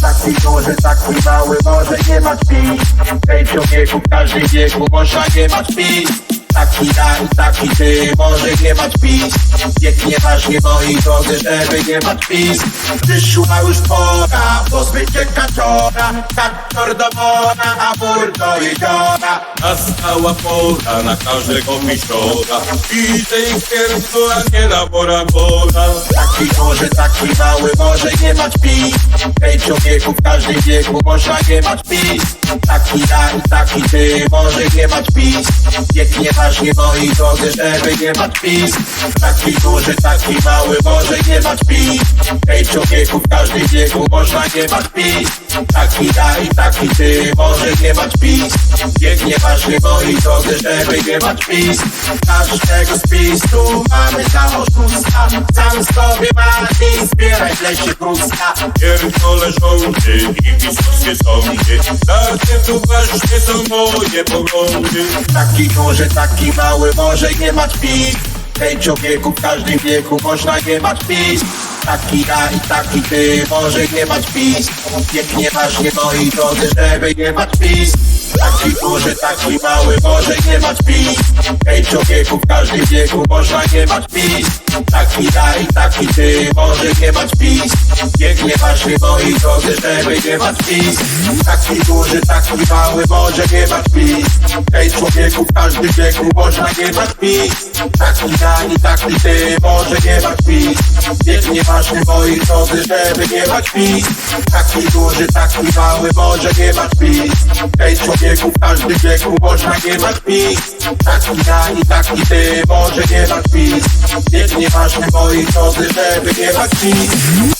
Taki duży, taki mały, może nie ma śpi. Tej człowieku w każdym wieku można nie ma śpi. Taki ja i taki ty, może nie ma śpis Wiek nie masz, nie moi drodzy, żeby nie ma śpis Przyszła już pora, pozbyć się kaczora Traktor do mora, a wór do jeziora. Nastała pora na każdego piszora ich sercu, a nie na bora bora Taki duży, taki mały, może nie ma śpi Tej człowieku w każdym wieku można nie ma śpis Taki i taki ty, może nie ma śpis Wiek nie masz, nie moi drodzy, żeby nie ma śpis Taki duży, taki mały, może nie ma śpis Tej człowieku w każdym wieku można nie ma Taki i taki ty, może nie ma śpis Wiek nie masz, nie moi drodzy, żeby nie ma śpis Każdego spisu mamy za oszusta Sam sobie mati, zbieraj w lesie krusta Pierdolę żołdy i pisowskie sądy. Tu właśnie są moje poglądy. Taki duży, taki mały, może nie ma śpis Tej człowieku w każdym wieku można nie ma śpis Taki ja i taki ty, może nie ma śpis Wiek nie masz, nie moi drodzy, żeby nie ma śpis Taki duży, taki mały, może nie ma śpis Tej człowieku w każdym wieku można nie ma śpis Taki ja i taki ty, może nie ma śpis Wiek nie masz, nie moi drodzy, żeby nie ma śpis Taki duży, taki mały, może nie ma śpis Tej człowieku w każdym wieku można nie ma śpis Taki ja i taki ty, może nie ma śpis Wiek nie masz, nie moi drodzy, żeby nie ma śpis Taki duży, taki mały, może nie ma śpis Tej człowieku w każdym wieku można nie ma śpis Taki ja i taki ty, może nie ma śpis Wiek nie masz, nie moi drodzy, żeby nie ma śpis